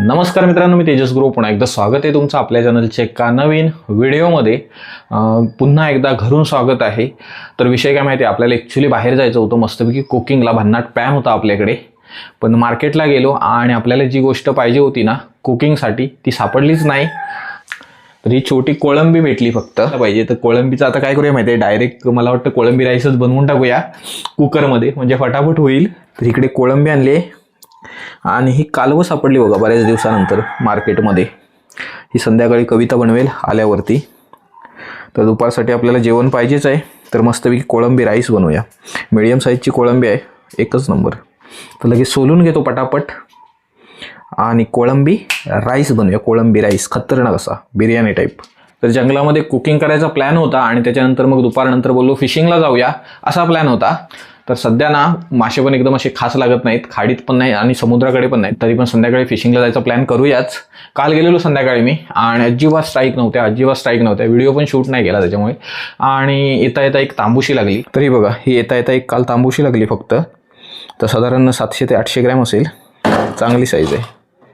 नमस्कार मित्रांनो मी तेजस गुरु. पुन्हा एकदा स्वागत आहे तुमचं आपल्या चॅनलच्या एका नवीन व्हिडिओमध्ये. पुन्हा एकदा घरून स्वागत आहे. तर विषय काय माहिती आहे आपल्याला ॲक्च्युली बाहेर जायचं होतं. मस्तपैकी कुकिंगला भन्नाट पॅन होता आपल्याकडे. पण मार्केटला गेलो आणि आपल्याला जी गोष्ट पाहिजे होती ना कुकिंगसाठी ती सापडलीच नाही. तर ही छोटी कोळंबी भेटली फक्त. पाहिजे. तर कोळंबीचं आता काय करूया माहिती आहे? डायरेक्ट मला वाटतं कोळंबी राईसच बनवून टाकूया कुकरमध्ये म्हणजे फटाफट होईल. तर इकडे कोळंबी आणली आणि ही कालवं सापडली बघा बऱ्याच दिवसानंतर मार्केटमध्ये. ही संध्याकाळी कविता बनवेल आल्यावरती. तर दुपारसाठी आपल्याला जेवण पाहिजेच आहे. तर मस्तपैकी कोळंबी राईस बनवूया. मिडियम साईजची कोळंबी आहे. एकच नंबर. तर लगेच सोलून घेतो पटापट. आणि कोळंबी राईस बनवूया. कोळंबी राईस खतरनाक असा बिर्याणी टाईप तर जंगलामध्ये कुकिंग करायचा प्लॅन होता आणि त्याच्यानंतर मग दुपारनंतर बोललो फिशिंगला जाऊया असा प्लॅन होता. तर सध्या ना मासे पण एकदम असे खास लागत नाहीत खाडीत पण नाही आणि समुद्राकडे पण नाहीत. तरी पण संध्याकाळी फिशिंगला जायचा प्लॅन करूयाच. काल गेलेलो संध्याकाळी मी आणि अजिबात स्ट्राईक नव्हत्या अजिबात स्ट्राईक नव्हत्या. व्हिडिओ पण शूट नाही केला त्याच्यामुळे. आणि येता येता एक तांबूशी लागली. तरी बघा ही येता येता एक काल तांबूशी लागली फक्त. तर साधारण सातशे ते आठशे ग्रॅम असेल. चांगली साईज आहे.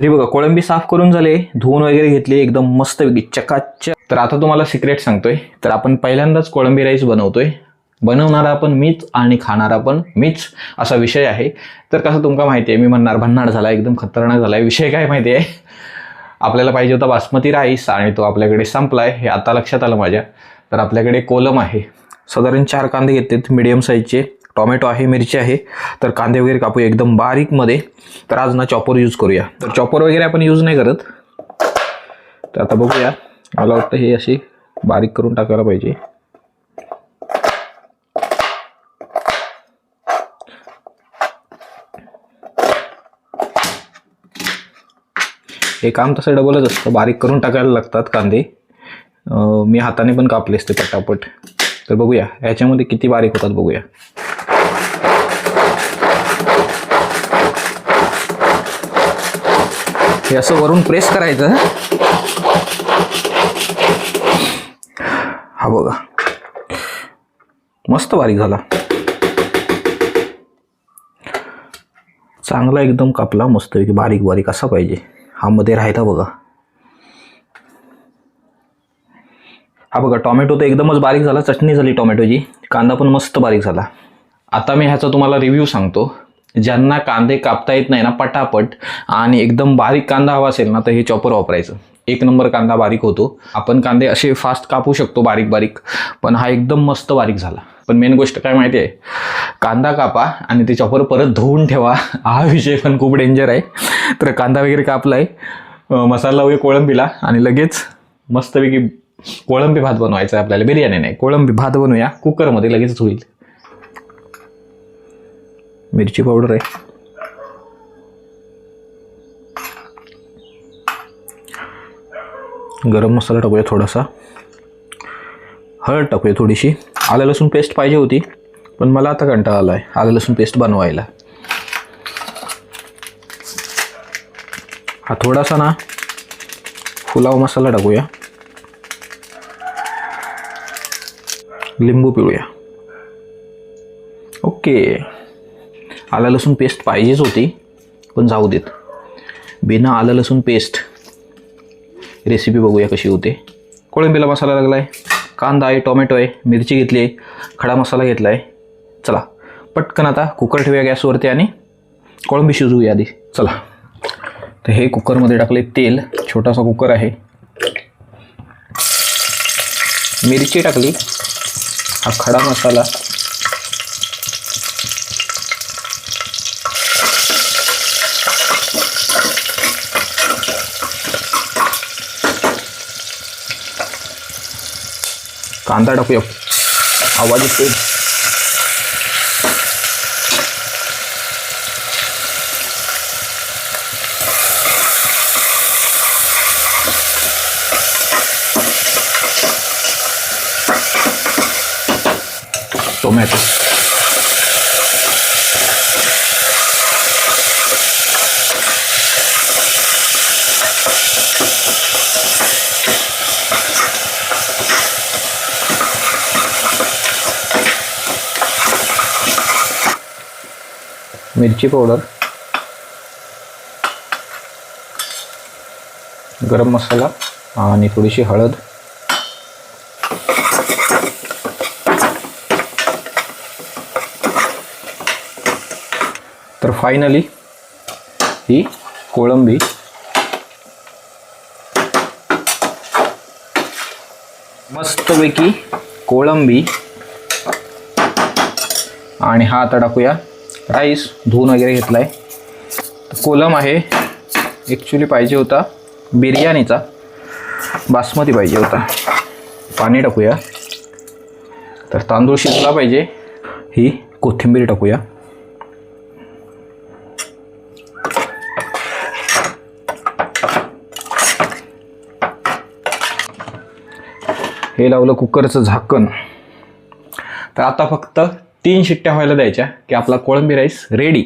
तरी बघा कोळंबी साफ करून झाले धुवून वगैरे घेतली एकदम मस्त चकाचक. तर आता तुम्हाला सिक्रेट सांगतोय. तर आपण पहिल्यांदाच कोळंबी राईस बनवतोय. बनवणारा पण मीच आणि खाणारा पण मीच असा विषय आहे. तर कसं तुमका माहिती आहे मी म्हणणार भन्नाट झाला एकदम खतरनाक झाला. विषय काय माहिती आहे? आपल्याला पाहिजे होता बासमती राईस आणि तो आपल्याकडे संपलाय हे आता लक्षात आलं माझ्या. तर आपल्याकडे कोलम आहे. साधारण चार कांदे घेतलेत मिडियम साईजचे टॉमॅटो आहे मिरची आहे. तर कांदे वगैरे कापू एकदम बारीकमध्ये तर आज ना चॉपर यूज करूया. तर चॉपर वगैरे आपण यूज नाही करत. तर आता बघूया मला वाटतं हे अशी बारीक करून टाकायला पाहिजे. हे काम तसं डबलच असतं. बारीक करून टाकायला लागतात कांदे. मी हाताने पण कापले असते पटापट. तर बघूया ह्याच्यामध्ये किती बारीक होतात बघूया. हे असं वरून प्रेस करायचं. हा बघा. मस्त बारीक झाला. चांगला एकदम कापला मस्त बारीक बारीक असा पाहिजे. हा मध्ये राहायचा बघा. हा बघा टोमॅटो तर एकदमच बारीक झाला चटणी झाली टोमॅटोची कांदा पण मस्त बारीक झाला. आता मी ह्याचा तुम्हाला रिव्ह्यू सांगतो. ज्यांना कांदे कापता येत नाही ना पटापट आणि एकदम बारीक कांदा हवा असेल ना तर हे चॉपर वापरायचं. एक नंबर कांदा बारीक होतो. आपण कांदे असे फास्ट कापू शकतो बारीक बारीक पण हा एकदम मस्त बारीक झाला. पण मेन गोष्ट काय माहिती आहे कांदा कापा आणि ते चॉपर परत धुवून ठेवा. हा विषय पण खूप डेंजर आहे. तर कांदा वगैरे कापलाय. आहे मसाला वगैरे कोळंबीला आणि लगेच मस्तपैकी कोळंबी भात बनवायचा आहे आपल्याला. बिर्याणी नाही कोळंबी भात बनवूया. कुकरमध्ये लगेच होईल मिरची पावडर आहे. गरम मसाला टाकूया थोडासा. हळद टाकूया थोडीशी. आलं लसूण पेस्ट पाहिजे होती पण मला आता कंटाळा आला आहे आलं लसूण पेस्ट बनवायला. हा थोडासा ना पुलाव मसाला टाकूया. लिंबू पिळूया. ओके. आलं लसूण पेस्ट पाहिजेच होती पण जाऊ देत. बिना आलं लसूण पेस्ट रेसिपी बघूया कशी होते. कोळंबीला मसाला लागला आहे कांदा आहे टोमॅटो आहे मिरची घेतली आहे खडा मसाला घेतला आहे. चला पटकन आता कुकर ठेवूया गॅसवरती आणि कोळंबी शिजवूया आधी. चला. तर हे कुकरमध्ये टाकले तेल छोटासा कुकर आहे. मिरची टाकली. हा खडा मसाला. कांदा टाकूया. आवाज येतोय टोमॅटो मिरची पावडर गरम मसाला आणि थोडीशी हळद. तर फायनली ही कोळंबी. मस्तपैकी कोळंबी. आणि हा आता टाकूया राईस धुवून वगैरे घेतला आहे कोलम आहे. ॲक्च्युली पाहिजे होता बिर्याणीचा. बासमती पाहिजे होता. पाणी टाकूया. तर तांदूळ शिजला पाहिजे. ही कोथिंबीर टाकूया. हे लावलं कुकरचं झाकण. तर आता फक्त तीन शिट्ट्या व्हायला द्यायच्या की आपला कोळंबी राईस रेडी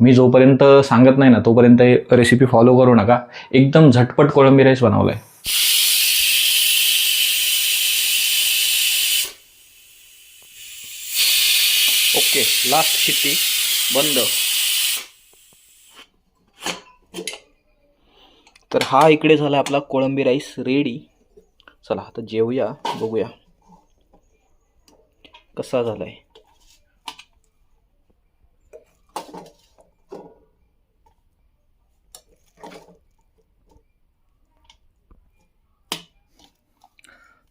मी जोपर्यंत सांगत नाही ना तोपर्यंत रेसिपी फॉलो करू नका. एकदम झटपट कोळंबी राईस बनवला आहे ओके लास्ट शिट्टी. बंद. तर हा इकडे झाला आपला कोळंबी राईस रेडी चला आता जेवूया बघूया. कसा झालाय.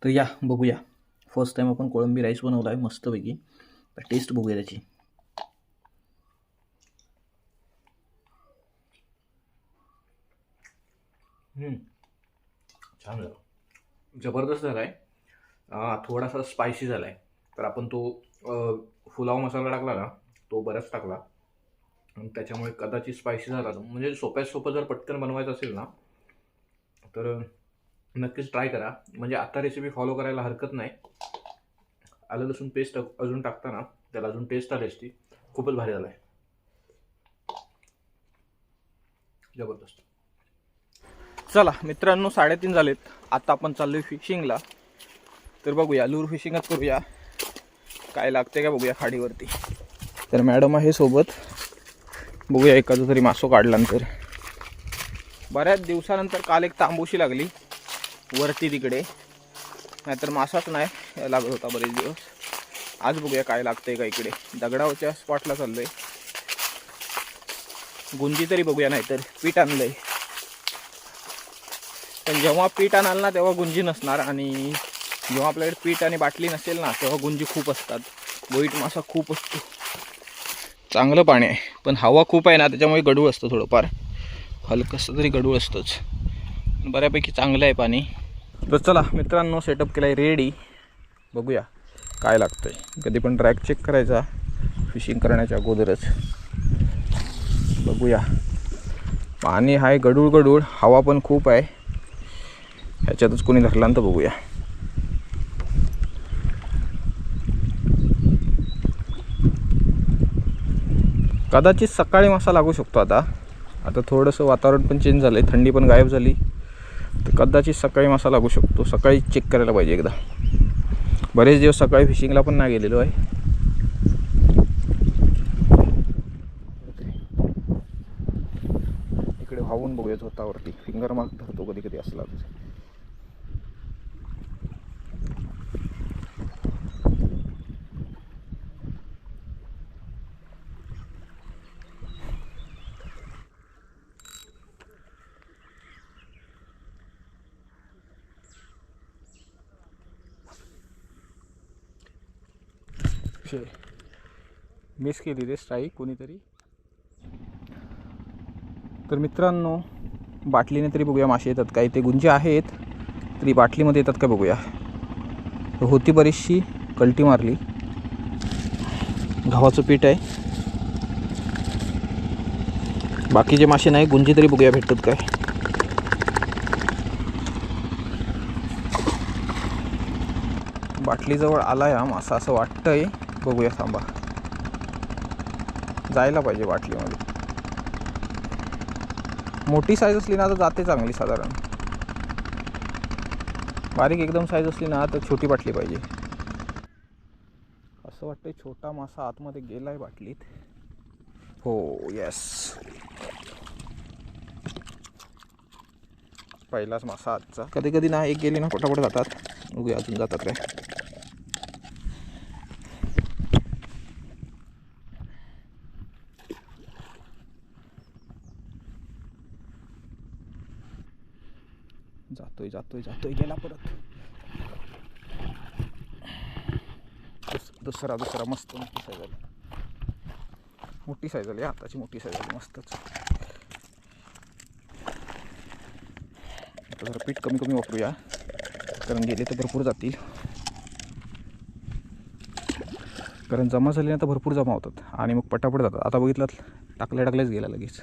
तर या बघूया. फर्स्ट टाईम आपण कोळंबी राईस बनवला आहे मस्तपैकी. तर टेस्ट बघूया त्याची. छान झालं. जबरदस्त झाला आहे थोडासा स्पायसी झाला आहे तर आपण तो फुलाव पुलाव मसाला टाकला ना तो बराच टाकला. त्याच्यामुळे कदाचित स्पायसी झाला. म्हणजे सोप्यात सोपं जर पटकन बनवायचं असेल ना तर नक्कीच ट्राय करा. म्हणजे आत्ता रेसिपी फॉलो करायला हरकत नाही. आलं लसूण पेस्ट अजून टाकताना त्याला अजून टेस्ट आली असती. खूपच भारी झाला आहे जबरदस्त. चला मित्रांनो साडेतीन झालेत. आता आपण चाललोय फिशिंगला तर बघूया लूर फिशिंगच करूया. काय लागते का बघूया खाडीवरती. तर मॅडम आहे सोबत. बघूया एखादं तरी मासो काढला नंतर. बऱ्याच दिवसानंतर काल एक तांबूशी लागली. वरती तिकडे. नाहीतर मासाच नाही. लागत होता बरेच दिवस. आज बघूया काय लागतंय का इकडे. दगडावरच्या स्पॉटला चाललंय. गुंजी तरी बघूया नाहीतर. पीठ आणलंय. पण जेव्हा पीठ आणाल ना तेव्हा गुंजी नसणार आणि जेव्हा आपल्याकडे पीठ आणि बाटली नसेल ना तेव्हा गुंजी खूप असतात. बोईट मासा खूप असतो. चांगलं पाणी आहे. पण हवा खूप आहे ना त्याच्यामुळे गडूळ असतं थोडंफार. हलकंसं तरी गडूळ असतंच. बऱ्यापैकी चांगलं आहे पाणी. तर चला मित्रांनो सेटअप केला आहे रेडी बघूया काय लागतं आहे कधी पण ट्रॅक चेक करायचा फिशिंग करण्याच्या अगोदरच. बघूया. पाणी आहे गडूळ गडूळ हवा पण खूप आहे. ह्याच्यातच कोणी धरला तर बघूया. कदाचित सकाळी मासा लागू शकतो आता. आता थोडंसं वातावरण पण चेंज झालं आहे थंडी पण गायब झाली. तर कदाचित सकाळी मासा लागू शकतो. सकाळी चेक करायला पाहिजे एकदा. बरेच दिवस सकाळी फिशिंगला पण नाही गेलेलो आहे. इकडे वाहून बघूया स्वतःवरती फिंगर मार्क धरतो कधी कधी असला तर. शे मिस केली रे स्ट्राईक कोणीतरी. तर मित्रांनो बाटलीने तरी बघूया मासे येतात काय ते गुंजे आहेत. तरी बाटलीमध्ये येतात का बघूया. होती बरीचशी कल्टी मारली. गव्हाचं पीठ आहे. बाकीचे मासे नाही गुंजी तरी बघूया भेटतात काय. बाटलीजवळ आला हा मासा असं वाटतंय. बघूया थांबा. जायला पाहिजे बाटलीमध्ये. मोठी साईज असली ना तर जाते चांगली साधारण. बारीक एकदम साईज असली ना तर छोटी बाटली पाहिजे. असं वाटतं छोटा मासा आतमध्ये गेला आहे बाटलीत. हो येस पहिलाच मासा आजचा. कधी कधी ना एक गेली ना पटापट जातात. उगे अजून जातात काय. जातोय जातोय जातोय. गेला परत. दुसरा दुसरा मस्त मोठी साईज आली मोठी साईज आली हाताची मोठी साईज आली मस्तच. आता जरा पीठ कमी कमी वापरूया. कारण गेले तर भरपूर जातील. कारण जमा झाले ना तर भरपूर जमा होतात. आणि मग पटापट जातात. आता बघितलं टाकल्या टाकल्याच गेला लगेच.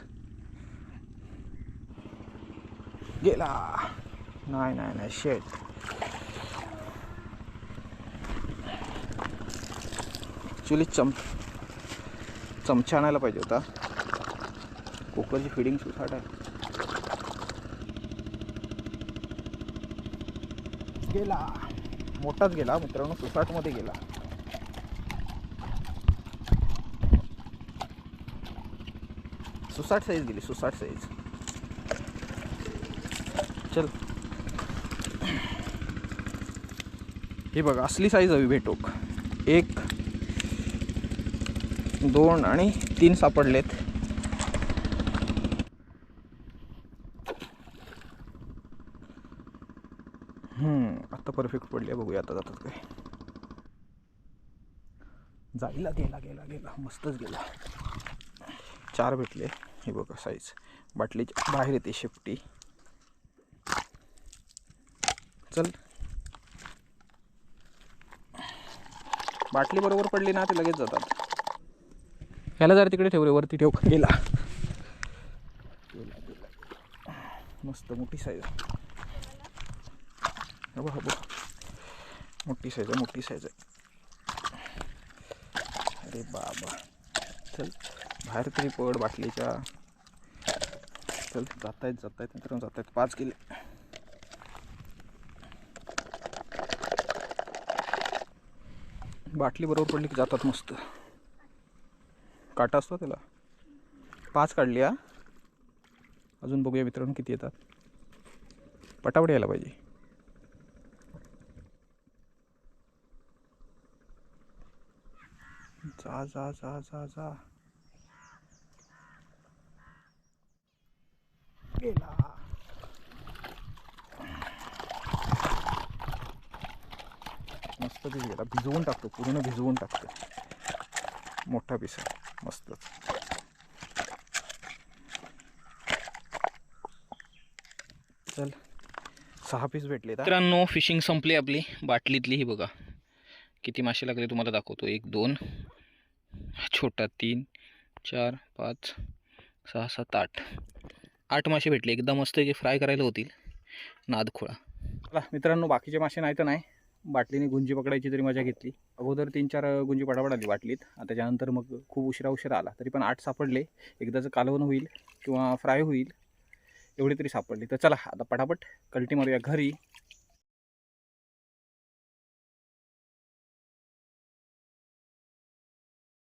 गेला. नाही नाही नाही शेट ॲक्च्युली चम चमचा आणायला पाहिजे होता. कुकरची फिडिंग सुसाट आहे गेला. मोठाच गेला मित्रांनो सुसाटमध्ये गेला. सुसाट साईज गेली सुसाट साईज चल. हे बघा असली साईज हवी भेटोक एक दोन आणि तीन सापडलेत. आता परफेक्ट पडले बघूया आता जातात काय. जाईला गेला गेला गेला मस्तच गेला. चार भेटले हे बघा साईज बाटलीच्या बाहेर येते शेपटी चल. बाटली बरोबर पडली ना ते लगेच जातात. ह्याला जरा तिकडे ठेव रे वरती ठेव. गेला. मस्त मोठी साईज हो हो मोठी साईज आहे मोठी साईज आहे. अरे बाबा. चल बाहेर तरी पड बाटलीच्या. चल जात आहेत जात आहेत मित्रांनो जात आहेत पाच किले. बाटली बरोबर पडली की जातात मस्त. काटा असतो त्याला. पाच काढली हा. अजून बघूया मित्रांनो किती येतात. पटापट यायला पाहिजे. जा जा जा जा जा. गेला. मस्त पीस गेला भिजवून टाकतो पूर्ण भिजवून टाकतो. मोठा पीस मस्तच चल सहा पीस भेटले मित्रांनो फिशिंग संपली आपली बाटलीतली ही बघा. किती मासे लागले तुम्हाला दाखवतो. एक दोन छोटा तीन चार पाच सहा सात आठ. आठ मासे भेटले. एकदम मस्त जे फ्राय करायला होतील नादखोळा. चला मित्रांनो बाकीचे मासे नाही तर नाही. बाटलीने गुंजी पकडायची तरी मजा घेतली. अगोदर तीन चार गुंजी पडापड आली बाटलीत. आणि त्याच्यानंतर मग खूप उशिरा उशिरा आला. तरी पण आठ सापडले. एकदाचं कालवण होईल किंवा फ्राय होईल एवढे तरी सापडले. तर चला आता पटापट कल्टी मारूया घरी.